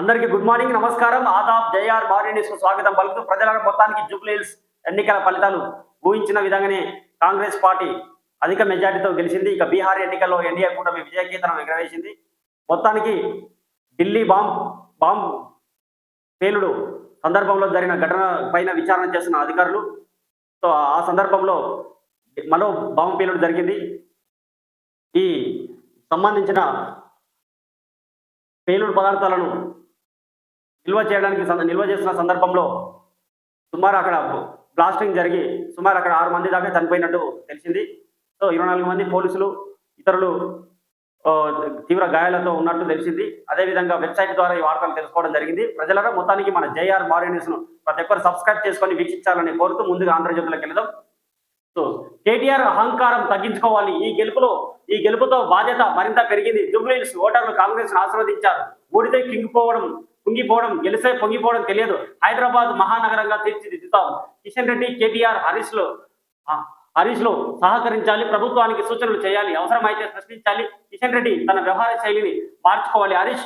అందరికీ good morning నమస్కారం. Aadab JR Marie news స్వాగతం పలుకుతూ ప్రజల మొత్తానికి జూబ్లీహిల్స్ ఎన్నికల ఫలితాలు ఊహించిన విధంగానే కాంగ్రెస్ పార్టీ అధిక మెజార్టీతో గెలిచింది. ఇక బీహార్ ఎన్నికల్లో ఎన్డీఏ కూటమి విజయగీతనం ఎగరవేసింది. మొత్తానికి ఢిల్లీ బాంబ్ బాంబ్ పేలుడు సందర్భంలో జరిగిన ఘటన పైన విచారణ చేస్తున్న అధికారులు. సో ఆ సందర్భంలో మరో బాంబు పేలుడు జరిగింది. ఈ సంబంధించిన పేలుడు పదార్థాలను నిల్వ చేయడానికి నిల్వ చేస్తున్న సందర్భంలో సుమారు అక్కడ బ్లాస్టింగ్ జరిగి సుమారు అక్కడ ఆరు మంది దాకా చనిపోయినట్టు తెలిసింది. సో ఇరవై నాలుగు మంది పోలీసులు ఇతరులు తీవ్ర గాయాలతో ఉన్నట్టు తెలిసింది. అదేవిధంగా వెబ్సైట్ ద్వారా ఈ వార్తలు తెలుసుకోవడం జరిగింది. ప్రజలరా మొత్తానికి మన జేఆర్ మారీ ప్రతి ఒక్కరు సబ్స్క్రైబ్ చేసుకొని వీక్షించాలని కోరుతూ ముందుగా ఆంధ్రజ్యోతిలోకి వెళదాం. సో కేటీఆర్ అహంకారం తగ్గించుకోవాలి. ఈ గెలుపులో ఈ గెలుపుతో బాధ్యత మరింత పెరిగింది. జూబ్లీహిల్స్ ఓటర్లు కాంగ్రెస్ ఆశీర్వదించారు. ఓడితే కింగిపోవడం పొంగిపోవడం గెలిస్తే పొంగిపోవడం తెలియదు. హైదరాబాద్ మహానగరంగా తీర్చిదిద్దుతాం. కిషన్ రెడ్డి కేటీఆర్ హరీష్లో హరీష్లో సహకరించాలి ప్రభుత్వానికి సూచనలు చేయాలి అవసరమైతే ప్రశ్నించాలి. కిషన్ రెడ్డి తన వ్యవహార శైలిని మార్చుకోవాలి. హరీష్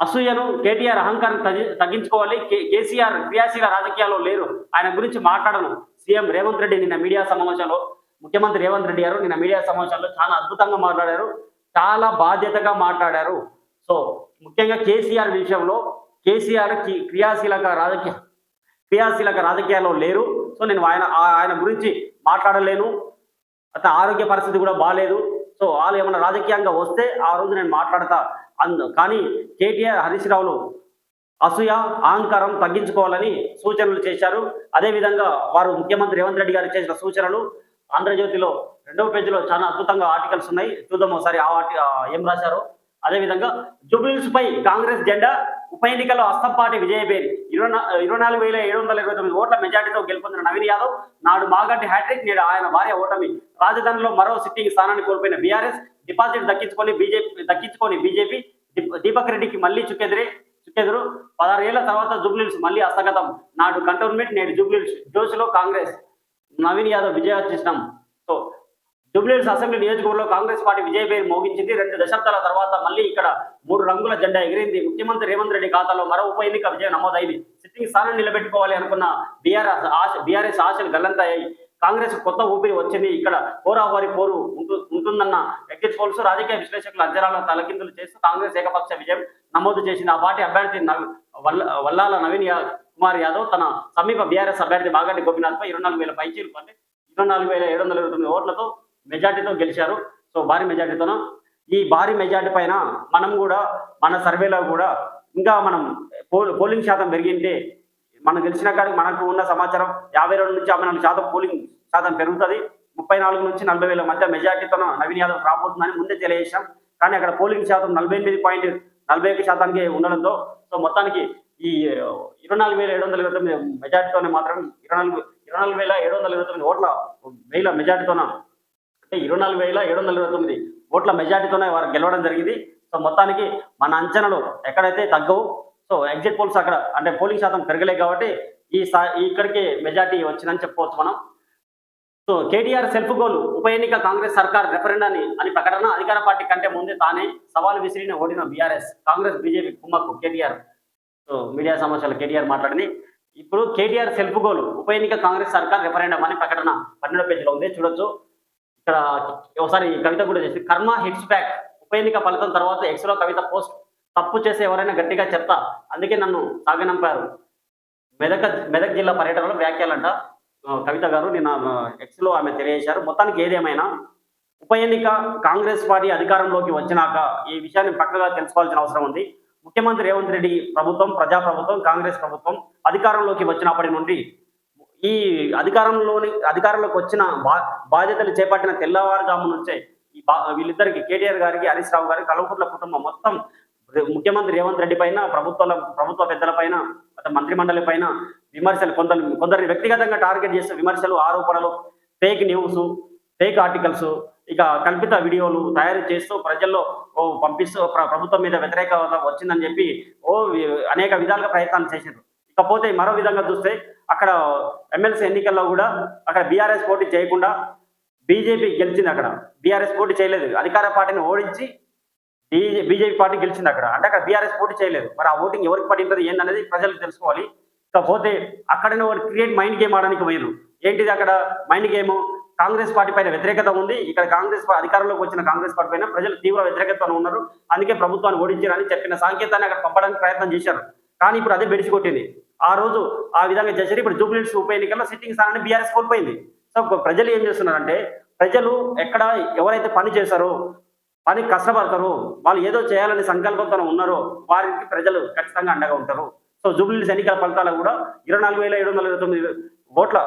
అసూయను కేటీఆర్ అహంకారం తగ్గించుకోవాలి. కే- కేసీఆర్ క్రియాశీల రాజకీయాల్లో లేరు. ఆయన గురించి మాట్లాడను. సీఎం రేవంత్ రెడ్డి నిన్న మీడియా సమావేశంలో ముఖ్యమంత్రి రేవంత్ రెడ్డి గారు నిన్న మీడియా సమావేశంలో చాలా అద్భుతంగా మాట్లాడారు. చాలా బాధ్యతగా మాట్లాడారు. సో ముఖ్యంగా కేసీఆర్ విషయంలో కేసీఆర్కి క్రియాశీలక రాజకీయ క్రియాశీలక రాజకీయాల్లో లేరు. సో నేను ఆయన ఆయన గురించి మాట్లాడలేను. అతని ఆరోగ్య పరిస్థితి కూడా బాగాలేదు సో వాళ్ళు ఏమైనా రాజకీయంగా వస్తే ఆ రోజు నేను మాట్లాడతా అందు కానీ కేటీఆర్ హరీష్ రావులు అసూయ అహంకారం తగ్గించుకోవాలని సూచనలు చేశారు. అదేవిధంగా వారు ముఖ్యమంత్రి రేవంత్ రెడ్డి గారు చేసిన సూచనలు ఆంధ్రజ్యోతిలో రెండవ పేజీలో చాలా అద్భుతంగా ఆర్టికల్స్ ఉన్నాయి. చూద్దాం ఒకసారి ఆ ఏం రాశారు. అదేవిధంగా జూబ్లీస్ పై కాంగ్రెస్ జెండా ఉప ఎన్నికల్లో అస్తంపాటి విజయబేరి. ఇరవై ఇరవై నాలుగు వేల ఏడు వందల ఇరవై తొమ్మిది ఓట్ల మెజార్టీతో గెలుపొందిన నవీన్ యాదవ్ నాడు మాగడ్డి హ్యాట్రిక్ నేడు ఆయన భార్య ఓటమి. రాజధానిలో మరో సిట్టింగ్ స్థానాన్ని కోల్పోయిన బీఆర్ఎస్ డిపాజిట్ దక్కించుకొని బీజేపీ దక్కించుకొని బీజేపీ దీపక్ రెడ్డికి మళ్ళీ చుక్కెదిరే చుక్కెదురు. పదహారు ఏళ్ళ తర్వాత జూబ్లీస్ మళ్ళీ హస్తగతం నాడు కంటోన్మెంట్ నేడు జూబ్లీస్ జోష్లో కాంగ్రెస్. నవీన్ యాదవ్ విజయార్జించడం సో జూబ్లీహిల్స్ అసెంబ్లీ నియోజకవర్గంలో కాంగ్రెస్ పార్టీ విజయ పేరు మోగించింది. రెండు దశాబ్దాల తర్వాత మళ్ళీ ఇక్కడ మూడు రంగుల జెండా ఎగిరింది. ముఖ్యమంత్రి రేవంత్ రెడ్డి ఖాతాలో మరో ఉప ఎన్నిక విజయం నమోదైంది. సిట్టింగ్ స్థానం నిలబెట్టుకోవాలి అనుకున్న బీఆర్ఎస్ ఆశ బీఆర్ఎస్ ఆశలు గల్లంతయ్యాయి. కాంగ్రెస్ కొత్త ఊపిరి వచ్చింది. ఇక్కడ పోరావారి పోరు ఉంటుందన్న ఎగ్జిట్ రాజకీయ విశ్లేషకుల అంచనాలను తలకిందులు చేస్తూ కాంగ్రెస్ ఏకపక్ష విజయం నమోదు చేసింది. ఆ పార్టీ అభ్యర్థి వల్ల వల్లాల నవీన్ యా- కుమార్ యాదవ్ తన సమీప బీఆర్ఎస్ అభ్యర్థి బాగంటి గోపినాథ్ పై ఇరవై నాలుగు వేల పైచీలు అంటే ఇరవై నాలుగు వేల ఏడు వందల ఇరవై తొమ్మిది ఓట్లతో మెజార్టీతో గెలిచారు. సో భారీ మెజార్టీతోన? ఈ భారీ మెజార్టీ పైన మనం కూడా మన సర్వేలో కూడా ఇంకా మనం పోల్ పోలింగ్ శాతం పెరిగింటే మనం గెలిచిన కాడికి మనకు ఉన్న సమాచారం యాభై రెండు నుంచి యాభై నాలుగు శాతం పోలింగ్ శాతం పెరుగుతుంది. ముప్పై నాలుగు నుంచి నలభై వేల మధ్య మెజార్టీతో నవీన్ యాదవ్ రాబోతుందని ముందే తెలియజేశాం. కానీ అక్కడ పోలింగ్ శాతం నలభై ఎనిమిది పాయింట్ నలభై ఒక్క శాతానికి ఉండడంతో సో మొత్తానికి ఈ ఇరవై నాలుగు వేల ఏడు వందల ఇరవై తొమ్మిది మెజార్టీతోనే మాత్రం ఇరవై నాలుగు ఇరవై నాలుగు వేల ఏడు వందల ఇరవై తొమ్మిది ఓట్ల వేల మెజార్టీతోన అంటే ఇరవై నాలుగు వేల ఏడు వందల ఇరవై తొమ్మిది ఓట్ల మెజార్టీతోనే వారు గెలవడం జరిగింది. సో మొత్తానికి మన అంచనాలు ఎక్కడైతే తగ్గవు సో ఎగ్జిట్ పోల్స్ అక్కడ అంటే పోలింగ్ శాతం పెరగలేదు కాబట్టి ఈ స్థా- ఇక్కడికి మెజార్టీ వచ్చిందని చెప్పుకోవచ్చు మనం. సో కేటీఆర్ సెల్ఫ్ గోల్ ఉప ఎన్నిక కాంగ్రెస్ సర్కార్ రెఫరెండాన్ని అని ప్రకటన అధికార పార్టీ కంటే ముందే తానే సవాల్ విసిరిన ఓడిన బీఆర్ఎస్ కాంగ్రెస్ బీజేపీ కుమ్మక్కు కేటీఆర్. సో మీడియా సమావేశాలు కేటీఆర్ మాట్లాడింది. ఇప్పుడు కేటీఆర్ సెల్ఫ్ గోల్ ఉప ఎన్నిక కాంగ్రెస్ సర్కార్ రెఫరెండం అని ప్రకటన పన్నెండో పేజీలో ఉంది. చూడొచ్చు. ఇక్కడ ఒకసారి కవిత కూడా చేసి కర్మ హిట్స్ బ్యాక్ ఉప ఎన్నిక ఫలితం తర్వాత ఎక్స్లో కవిత పోస్ట్. తప్పు చేసే ఎవరైనా గట్టిగా చెప్తా. అందుకే నన్ను సాగనంపారు. మెదక్ మెదక్ జిల్లా పర్యటనలో వ్యాఖ్యలంట కవిత గారు. నిన్న ఎక్స్లో ఆమె తెలియజేశారు. మొత్తానికి ఏదేమైనా ఉప ఎన్నిక కాంగ్రెస్ పార్టీ అధికారంలోకి వచ్చినాక ఈ విషయాన్ని పక్కగా తెలుసుకోవాల్సిన అవసరం ఉంది. ముఖ్యమంత్రి రేవంత్ రెడ్డి ప్రభుత్వం ప్రజాప్రభుత్వం కాంగ్రెస్ ప్రభుత్వం అధికారంలోకి వచ్చినప్పటి నుండి ఈ అధికారంలోని అధికారంలోకి వచ్చిన బా బాధ్యతలు చేపట్టిన తెల్లవారుజాము నుంచే ఈ బా వీళ్ళిద్దరికి కేటీఆర్ గారికి హరీష్ రావు గారికి కల్వకుట్ల కుటుంబం మొత్తం ముఖ్యమంత్రి రేవంత్ రెడ్డి పైన ప్రభుత్వాల ప్రభుత్వ పెద్దల పైన మంత్రి మండలి పైన విమర్శలు కొందరు కొందరిని వ్యక్తిగతంగా టార్గెట్ చేసే విమర్శలు ఆరోపణలు ఫేక్ న్యూస్ ఫేక్ ఆర్టికల్స్ ఇక కల్పిత వీడియోలు తయారు చేస్తూ ప్రజల్లో ఓ పంపిస్తూ ప్రభుత్వం మీద వ్యతిరేకత వచ్చిందని చెప్పి ఓ వి- అనేక విధాలుగా ప్రయత్నాలు చేశారు ఇకపోతే మరో విధంగా చూస్తే అక్కడ ఎమ్మెల్సీ ఎన్నికల్లో కూడా అక్కడ బీఆర్ఎస్ పోటీ చేయకుండా బీజేపీ గెలిచింది అక్కడ. బీఆర్ఎస్ పోటీ చేయలేదు. అధికార పార్టీని ఓడించి బీజేపీ పార్టీ గెలిచింది అక్కడ. అంటే అక్కడ బీఆర్ఎస్ పోటీ చేయలేదు. మరి ఆ ఓటింగ్ ఎవరికి పడి ఏంటనేది ఏందనేది ప్రజలకు తెలుసుకోవాలి. కాకపోతే అక్కడనే వాళ్ళు క్రియేట్ మైండ్ గేమ్ ఆడడానికి పోయారు ఏంటిది అక్కడ మైండ్ గేమ్ కాంగ్రెస్ పార్టీ పైన వ్యతిరేకత ఉంది. ఇక్కడ కాంగ్రెస్ అధికారంలోకి వచ్చిన కాంగ్రెస్ పార్టీ పైన ప్రజలు తీవ్ర వ్యతిరేకతను ఉన్నారు. అందుకే ప్రభుత్వాన్ని ఓడించారని చెప్పిన సాంకేతాన్ని అక్కడ పంపడానికి ప్రయత్నం చేశారు. కానీ ఇప్పుడు అదే బెడిసి కొట్టింది. ఆ రోజు ఆ విధంగా చేశారు. ఇప్పుడు జూబ్లీస్ ఉప ఎన్నికల్లో సిట్టింగ్ స్థానాన్ని బీఆర్ఎస్ కోల్పోయింది. సో ప్రజలు ఏం చేస్తున్నారంటే ప్రజలు ఎక్కడ ఎవరైతే పని చేశారో పని కష్టపడతారో వాళ్ళు ఏదో చేయాలని సంకల్పంతో ఉన్నారో వారికి ప్రజలు ఖచ్చితంగా అండగా ఉంటారు. సో జూబ్లీస్ ఎన్నికల ఫలితాలు కూడా ఇరవై నాలుగు వేల ఏడు వందల ఇరవై తొమ్మిది ఓట్ల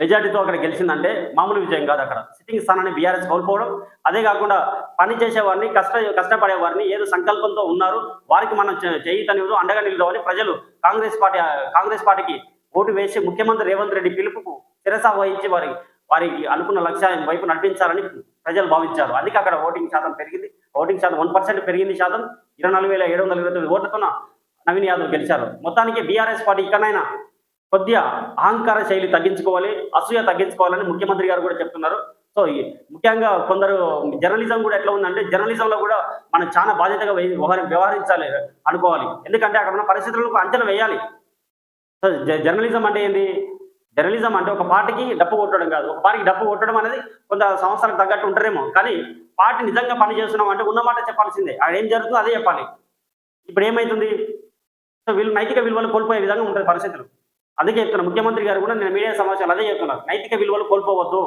మెజార్టీతో అక్కడ గెలిచిందంటే మామూలు విజయం కాదు అక్కడ. సిట్టింగ్ స్థానాన్ని బీఆర్ఎస్ కోల్పోవడం అదే కాకుండా పని చేసేవారిని కష్ట కష్టపడేవారిని ఏదో సంకల్పంతో ఉన్నారు. వారికి మనం చే- చేయితనివ్వదు అండగా నిలుదామని ప్రజలు కాంగ్రెస్ పార్టీ కాంగ్రెస్ పార్టీకి ఓటు వేసి ముఖ్యమంత్రి రేవంత్ రెడ్డి పిలుపుకు శిరస వహించి వారి వారికి అనుకున్న లక్ష్యాన్ని వైపు నడిపించాలని ప్రజలు భావించారు. అందుకే అక్కడ ఓటింగ్ శాతం పెరిగింది. ఓటింగ్ శాతం వన్ పర్సెంట్ పెరిగింది శాతం. ఇరవై నాలుగు వేల ఏడు వందల ఇరవై తొమ్మిది ఓట్లతో నవీన్ యాదవ్ గెలిచారు. మొత్తానికి బీఆర్ఎస్ పార్టీ ఇకనైనా కొద్దిగా అహంకార శైలి తగ్గించుకోవాలి అసూయ తగ్గించుకోవాలని ముఖ్యమంత్రి గారు కూడా చెప్తున్నారు. సో ముఖ్యంగా కొందరు జర్నలిజం కూడా ఎట్లా ఉందంటే జర్నలిజంలో కూడా మనం చాలా బాధ్యతగా వ్యవహరి- వ్యవహరించాలి అనుకోవాలి. ఎందుకంటే అక్కడ ఉన్న పరిస్థితులకు అంచనా వేయాలి. సో జర్నలిజం అంటే ఏంది? జర్నలిజం అంటే ఒక పార్టీకి డప్పు కొట్టడం కాదు. ఒక పార్టీకి డప్పు కొట్టడం అనేది కొంత సంవత్సరాలకు తగ్గట్టు ఉంటారేమో కానీ పార్టీ నిజంగా పని చేస్తున్నాం అంటే ఉన్న మాట చెప్పాల్సిందే. అక్కడ ఏం జరుగుతుందో అదే చెప్పాలి. ఇప్పుడు ఏమవుతుంది సో వీళ్ళు నైతిక విలువలు కోల్పోయే విధంగా ఉంటుంది పరిస్థితులు. అందుకే చెప్తున్నా. ముఖ్యమంత్రి గారు కూడా నేను మీడియా సమాచారం అదే చెప్తున్నారు నైతిక విలువలు కోల్పోవద్దు.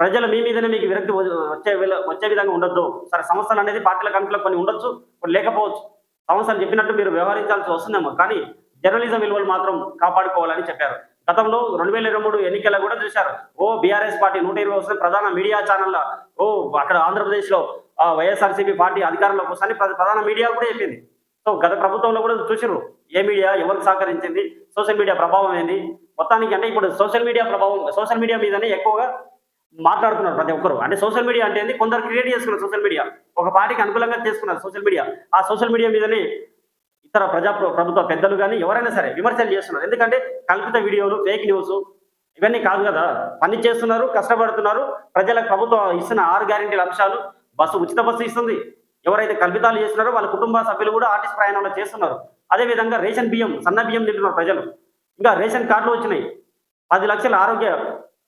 ప్రజలు మీ మీదనే మీకు విరక్తి వచ్చే వచ్చే విధంగా ఉండొద్దు. సరే సంస్థలు అనేది పార్టీల కంట్లో కొన్ని ఉండొచ్చు కొన్ని లేకపోవచ్చు. సంస్థలు చెప్పినట్టు మీరు వ్యవహరించాల్సి వస్తుందేమో. కానీ జర్నలిజం విలువలు మాత్రం కాపాడుకోవాలని చెప్పారు. గతంలో రెండు వేల ఇరవై మూడు ఎన్నికల్లో కూడా చూశారు. ఓ బీఆర్ఎస్ పార్టీ నూట ఇరవై వస్తుంది ప్రధాన మీడియా ఛానళ్ళ ఓ అక్కడ ఆంధ్రప్రదేశ్లో వైఎస్ఆర్సీపీ పార్టీ అధికారంలోకి వస్తుంది ప్రధాన మీడియా కూడా చెప్పింది సో గత ప్రభుత్వంలో కూడా చూసారు ఏ మీడియా ఎవరికి సహకరించింది? సోషల్ మీడియా ప్రభావం ఏంది? మొత్తానికి అంటే ఇప్పుడు సోషల్ మీడియా ప్రభావం సోషల్ మీడియా మీదనే ఎక్కువగా మాట్లాడుతున్నారు ప్రతి ఒక్కరు. అంటే సోషల్ మీడియా అంటే ఏంది? కొందరు క్రియేట్ చేసుకున్నారు సోషల్ మీడియా. ఒక పార్టీకి అనుకూలంగా చేసుకున్నారు సోషల్ మీడియా. ఆ సోషల్ మీడియా మీదనే ఇతర ప్రజా ప్రభుత్వ పెద్దలు కానీ ఎవరైనా సరే విమర్శలు చేస్తున్నారు. ఎందుకంటే కల్పిత వీడియోలు ఫేక్ న్యూస్ ఇవన్నీ కాదు కదా. పని చేస్తున్నారు కష్టపడుతున్నారు. ప్రజలకు ప్రభుత్వం ఇస్తున్న ఆరు గ్యారెంటీల అంశాలు బస్సు ఉచిత బస్సు ఇస్తుంది. ఎవరైతే కల్పితాలు చేస్తున్నారో వాళ్ళ కుటుంబ సభ్యులు కూడా ఆర్టిస్ట్ ప్రయాణంలో చేస్తున్నారు. అదేవిధంగా రేషన్ బియ్యం సన్న బియ్యం తింటున్నారు ప్రజలు. ఇంకా రేషన్ కార్డులు వచ్చినాయి. పది లక్షల ఆరోగ్య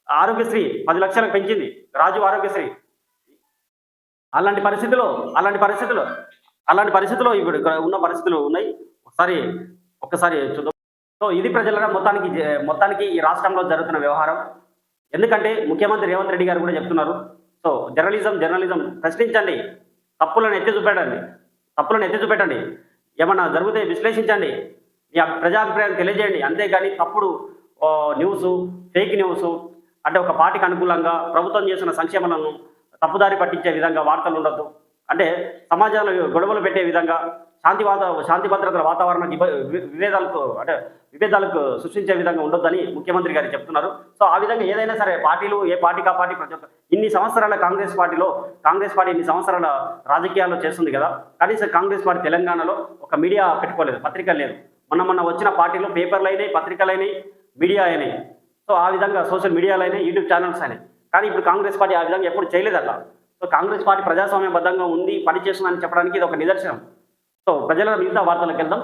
ఆరోగ్యశ్రీ పది లక్షలకు పెంచింది. రాజు ఆరోగ్యశ్రీ. అలాంటి పరిస్థితిలో అలాంటి పరిస్థితులు అలాంటి పరిస్థితుల్లో ఇప్పుడు ఇక్కడ ఉన్న పరిస్థితులు ఉన్నాయి. ఒకసారి ఒక్కసారి చూద్దాం. సో ఇది ప్రజల మొత్తానికి మొత్తానికి ఈ రాష్ట్రంలో జరుగుతున్న వ్యవహారం. ఎందుకంటే ముఖ్యమంత్రి రేవంత్ రెడ్డి గారు కూడా చెప్తున్నారు. సో జర్నలిజం జర్నలిజం ప్రశ్నించండి. తప్పులను ఎత్తి చూపెట్టండి. తప్పులను ఎత్తి చూపెట్టండి. ఏమన్నా జరిగితే విశ్లేషించండి. మీ ప్రజాభిప్రాయం తెలియజేయండి. అంతేగాని తప్పుడు న్యూస్ ఫేక్ న్యూస్ అంటే ఒక పార్టీకి అనుకూలంగా ప్రభుత్వం చేసిన సంక్షేమాలను తప్పుదారి పట్టించే విధంగా వార్తలు ఉండొద్దు. అంటే సమాజంలో గొడవలు పెట్టే విధంగా శాంతి వాత శాంతి భద్రతల వాతావరణ విభేదాలకు అంటే విభేదాలకు సృష్టించే విధంగా ఉండొద్దని ముఖ్యమంత్రి గారు చెప్తున్నారు. సో ఆ విధంగా ఏదైనా సరే పార్టీలు ఏ పార్టీ కా పార్టీ ప్రతి ఒక్క ఇన్ని సంవత్సరాల కాంగ్రెస్ పార్టీలో కాంగ్రెస్ పార్టీ ఇన్ని సంవత్సరాల రాజకీయాల్లో చేస్తుంది కదా కనీసం కాంగ్రెస్ పార్టీ తెలంగాణలో ఒక మీడియా పెట్టుకోలేదు పత్రిక లేదు మొన్న మొన్న వచ్చిన పార్టీలు పేపర్లు అయినాయి పత్రికలు అయినాయి మీడియా అయినాయి. సో ఆ విధంగా సోషల్ మీడియాలు అయినాయి యూట్యూబ్ ఛానల్స్ అయినాయి. కానీ ఇప్పుడు కాంగ్రెస్ పార్టీ ఆ విధంగా ఎప్పుడు చేయలేదట. సో కాంగ్రెస్ పార్టీ ప్రజాస్వామ్యబద్ధంగా ఉంది పనిచేస్తుందని చెప్పడానికి ఇది ఒక నిదర్శనం. సో ప్రజల మిగతా వార్తలకు వెళ్దాం.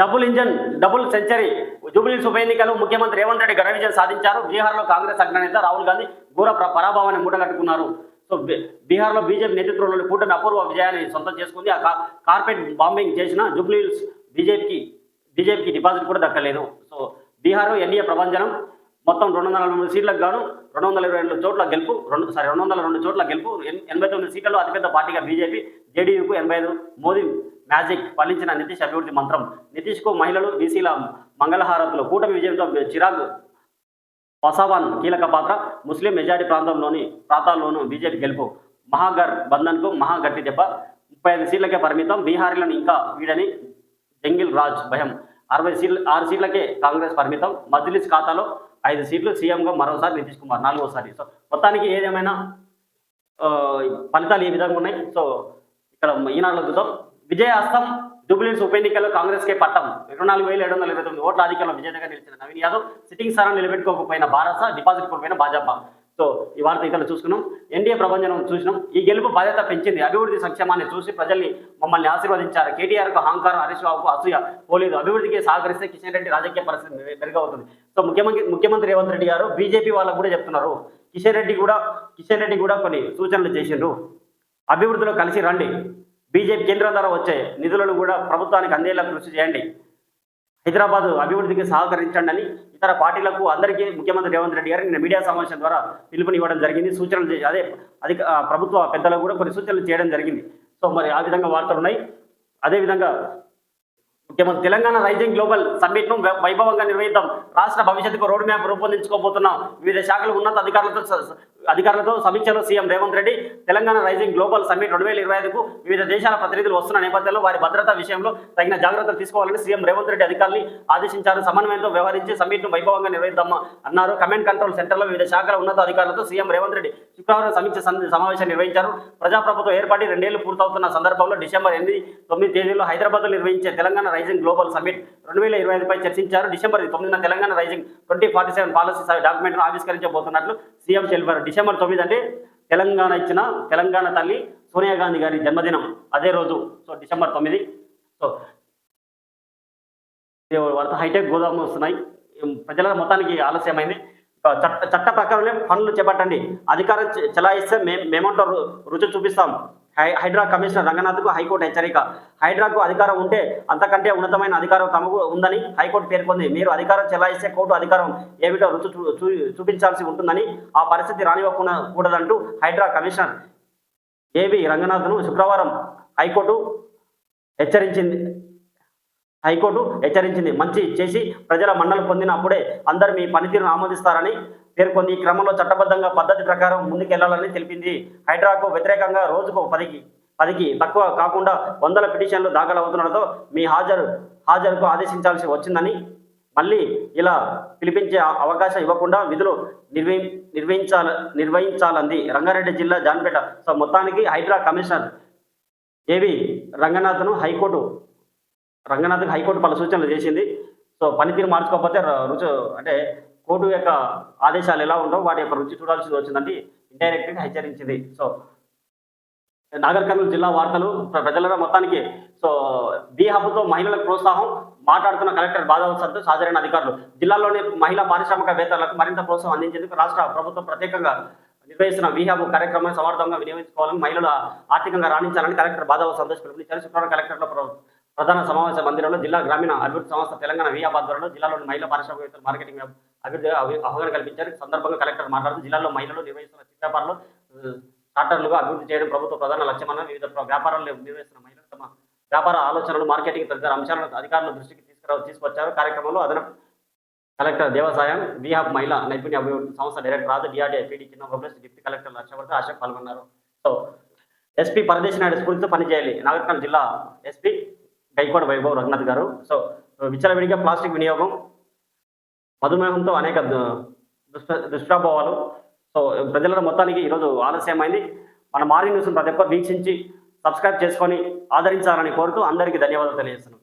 Double engine double century Jubilees ఉప ఎన్నికలు ముఖ్యమంత్రి రేవంత్ రెడ్డి ఘన విజయం సాధించారు. బీహార్లో కాంగ్రెస్ అగ్రనేత రాహుల్ గాంధీ ఘోర పరాభావాన్ని పరాభవాన్ని మూటగట్టుకున్నారు. సో బీహార్లో బీజేపీ నేతృత్వంలోని కూటమి అపూర్వ విజయాన్ని సొంతం చేసుకుంది. ఆ కార్పెట్ బాంబింగ్ చేసిన జూబ్లీస్ బీజేపీకి బీజేపీకి డిపాజిట్ కూడా దక్కలేదు. సో బీహార్ ఎన్డీఏ ప్రభంజనం మొత్తం రెండు వందల నలభై మూడు సీట్లకు గాను రెండు వందల ఇరవై రెండు చోట్ల గెలుపు రెండు సారీ రెండు వందల రెండు చోట్ల గెలుపు ఎనభై తొమ్మిది సీట్లలో అతిపెద్ద పార్టీగా బీజేపీ జేడీయూకు ఎనభై ఐదు మోదీ మ్యాజిక్ ఫలించిన నితీష్ అభివృద్ధి మంత్రం. నితీష్కు మహిళలు బీసీల మంగళహారతులు. కూటమి విజయంతో చిరాగ్ పసావాన్ కీలక పాత్ర. ముస్లిం మెజారిటీ ప్రాంతంలోని ప్రాంతాల్లోనూ బీజేపీ గెలుపు. మహాగర్ బంధన్కు మహాగట్టి దెబ్బ. ముప్పై ఐదు సీట్లకే పరిమితం. బీహారీలను ఇంకా వీడని జంగిల్ రాజ్ భయం. అరవై సీట్ల ఆరు సీట్లకే కాంగ్రెస్ పరిమితం. మజ్లిస్ ఖాతాలో ఐదు సీట్లు. సీఎంగా మరోసారి నితీష్ కుమార్ నాలుగోసారి. సో మొత్తానికి ఏదేమైనా ఫలితాలు ఏ విధంగా ఉన్నాయి? సో ఇక్కడ ఈనాడులో చూద్దాం. విజయాస్తం జూబ్లీస్ ఉప ఎన్నికల్లో కాంగ్రెస్ కే పట్టం. ఇరవై నాలుగు వేల ఏడు వందల ఇరవై తొమ్మిది ఓట్ల అధికారంలో విజేతగా నిలిచిన నవీన్ యాదవ్ సిట్టింగ్ స్థానం నిలబెట్టుకోకపోయిన భారత డిపాజిట్ కోల్పోయిన భాజపా. సో ఈ వార్త ఇక్కడ చూసుకున్నాం. ఎన్డీఏ ప్రభంజనం చూసినాం. ఈ గెలుపు బాధ్యత పెంచింది. అభివృద్ధి సంక్షేమాన్ని చూసి ప్రజల్ని మమ్మల్ని ఆశీర్వదించారు. కేటీఆర్కు అహంకారం హరీష్ బాబుకు అసూయ పోలేదు. అభివృద్ధికి సహకరిస్తే కిషన్ రెడ్డి రాజకీయ పరిస్థితి మెరుగవుతుంది. సో ముఖ్యమంత్రి ముఖ్యమంత్రి రేవంత్ రెడ్డి గారు బీజేపీ వాళ్ళకు కూడా చెప్తున్నారు. కిషన్ రెడ్డి కూడా కిషన్ రెడ్డి కూడా కొన్ని సూచనలు చేసిండ్రు. అభివృద్ధిలో కలిసి రండి. బీజేపీ కేంద్రం ద్వారా వచ్చే నిధులను కూడా ప్రభుత్వానికి అందేలా కృషి చేయండి. హైదరాబాద్ అభివృద్ధికి సహకరించండి అని ఇతర పార్టీలకు అందరికీ ముఖ్యమంత్రి రేవంత్ రెడ్డి గారు నిన్న మీడియా సమావేశం ద్వారా పిలుపునివ్వడం జరిగింది. సూచనలు చేసి అదే అధిక ప్రభుత్వ పెద్దలకు కూడా కొన్ని సూచనలు చేయడం జరిగింది. సో మరి ఆ విధంగా వార్తలు ఉన్నాయి. అదేవిధంగా ముఖ్యమంత్రి. తెలంగాణ రైజింగ్ గ్లోబల్ సమ్మిట్ను వైభవంగా నిర్వహిద్దాం. రాష్ట్ర భవిష్యత్తుకు రోడ్ మ్యాప్ రూపొందించుకోబోతున్నాం. వివిధ శాఖలు ఉన్నత అధికారులతో అధికారులతో సమీక్షలో CM Revanth Reddy Telangana rising global summit రెండు వేల ఇరవై ఐదుకు వివిధ దేశాల ప్రతినిధులు వస్తున్న నేపథ్యంలో వారి భద్రతా విషయంలో తగిన జాగ్రత్తలు తీసుకోవాలని సీఎం రేవంత్ రెడ్డి అధికారులు ఆదేశించారు. సమన్వయంతో వ్యవహరించి సమ్మిట్ను వైభవంగా నిర్వహిద్దామా అన్నారు. కమాండ్ కంట్రోల్ సెంటర్లో వివిధ శాఖల ఉన్నత అధికారులతో సీఎం రేవంత్ రెడ్డి శుక్రవారం సమీక్ష సమావేశం నిర్వహించారు. ప్రజాప్రభుత్వం ఏర్పాటు రెండేళ్ళు పూర్తవుతున్న సందర్భంలో డిసెంబర్ ఎనిమిది తొమ్మిది తేదీలో హైదరాబాద్లో నిర్వహించే తెలంగాణ రైజింగ్ గ్లోబల్ సమ్మిట్ రెండు వేల ఇరవై ఐదుపై చర్చించారు. డిసెంబర్ తొమ్మిదిన Telangana rising twenty forty seven policy డాక్యుమెంట్ను ఆవిష్కరించబోతున్నట్లు సీఎం తెలిపారు. డిసెంబర్ తొమ్మిది అంటే తెలంగాణ ఇచ్చిన తెలంగాణ తల్లి సోనియా గాంధీ గారి జన్మదినం. అదే రోజు సో డిసెంబర్ తొమ్మిది. సో వార్త. హైటెక్ గోదాములు వస్తున్నాయి. ప్రజల మొత్తానికి ఆలస్యమైంది. చట్ట చట్ట ప్రకారమే పనులు చేపట్టండి. అధికారం చెలాయిస్తే మేము మేమంటూ రుచి చూపిస్తాం. హైడ్రా కమిషనర్ రంగనాథ్కు హైకోర్టు హెచ్చరిక. హైడ్రాకు అధికారం ఉంటే అంతకంటే ఉన్నతమైన అధికారం తమకు ఉందని హైకోర్టు పేర్కొంది. మీరు అధికారం చెలాయిస్తే కోర్టు అధికారం ఏమిటో రుచి చూ- చూ- చూపించాల్సి ఉంటుందని ఆ పరిస్థితి రానివ్వకుండా కూడదంటూ హైడ్రా కమిషనర్ ఏవి రంగనాథ్ను శుక్రవారం హైకోర్టు హెచ్చరించింది. హైకోర్టు హెచ్చరించింది. మంచి చేసి ప్రజల మన్నలు పొందినప్పుడే అందరూ మీ పనితీరును ఆమోదిస్తారని పేర్కొంది. ఈ క్రమంలో చట్టబద్ధంగా పద్ధతి ప్రకారం ముందుకెళ్ళాలని తెలిపింది. హైడ్రాకు వ్యతిరేకంగా రోజుకు పదికి పదికి తక్కువ కాకుండా వందల పిటిషన్లు దాఖలవుతుండటంతో మీ హాజరు హాజరుకు ఆదేశించాల్సి వచ్చిందని మళ్ళీ ఇలా పిలిపించే అవకాశం ఇవ్వకుండా విధులు నిర్వహి నిర్వహించాల నిర్వహించాలంది రంగారెడ్డి జిల్లా జాన్పేట. సో మొత్తానికి హైడ్రా కమిషనర్ ఏవి రంగనాథ్ను హైకోర్టు రంగనాథ్కి హైకోర్టు పలు సూచనలు చేసింది. సో పనితీరు మార్చుకోకపోతే రుచి అంటే కోర్టు యొక్క ఆదేశాలు ఎలా ఉండవు వాటి యొక్క రుచి చూడాల్సి వచ్చిందంటే ఇండైరెక్ట్గా హెచ్చరించింది. సో నాగర్ కర్నూలు జిల్లా వార్తలు ప్ర- ప్రజల మొత్తానికి. సో బీ హబ్తో మహిళలకు ప్రోత్సాహం మాట్లాడుతున్న కలెక్టర్ బాధావసంతో సంతోష్ హాజరైన అధికారులు. జిల్లాలోని మహిళా పారిశ్రామికవేత్తలకు మరింత ప్రోత్సాహం అందించేందుకు రాష్ట్ర ప్రభుత్వం ప్రత్యేకంగా నిర్వహిస్తున్న విహాబ్ కార్యక్రమాన్ని సమర్థంగా వినియోగించుకోవాలని మహిళలు ఆర్థికంగా రాణించాలని కలెక్టర్ బాధవ సంతోష్ పిలుపునిచ్చారు. శుక్రవారం కలెక్టర్ల ప్రధాన సమావేశ మందిరంలో జిల్లా గ్రామీణ అభివృద్ధి సంస్థ తెలంగాణ వీహాబ్ ఆధ్వర్యంలో జిల్లాలోని మహిళా పారిశ్రామికవేత్తలు మార్కెటింగ్ అభివృద్ధి అవి- అవగాహన కల్పించారు. సందర్భంగా కలెక్టర్ మాట్లాడుతూ జిల్లాలో మహిళలు నిర్వహిస్తున్న చిన్న వ్యాపారాలు స్టార్టర్లుగా అభివృద్ధి చేయడం ప్రభుత్వ ప్రధాన లక్ష్యమన్న వివిధ వ్యాపారాలు నిర్వహిస్తున్న మహిళలు తమ వ్యాపార ఆలోచనలు మార్కెటింగ్ తదితర అంశాలను అధికారుల దృష్టికి తీసుకురా తీసుకొచ్చారు. కార్యక్రమంలో అదనపు కలెక్టర్ దేవసాయం విహాబ్ మహిళా నైపుణ్య అభివృద్ధి సంస్థ డైరెక్టర్ రాజు డిఆర్డీ పీడీ చిన్న బొబ్లెస్ డిప్యూటీ కలెక్టర్ హర్షవర్ధన్ అశోక్ పాల్గొన్నారు. సో ఎస్పీ పరదేశ్ నాయుడు స్ఫూర్తితో పనిచేయాలి. నాగరికల్ జిల్లా ఎస్పీ గైక్వాడ్ వైభవ్ రఘునాథ్ గారు. సో విచ్చలవిడిగా ప్లాస్టిక్ వినియోగం మధుమేహంతో అనేక దు- దుష్ప్రభావాలు. సో ప్రజల మొత్తానికి ఈరోజు ఆలస్యమైంది. మన మార్నింగ్ న్యూస్ను ప్రతి ఒక్కరు వీక్షించి సబ్స్క్రైబ్ చేసుకొని ఆదరించాలని కోరుతూ అందరికీ ధన్యవాదాలు తెలియజేస్తున్నాం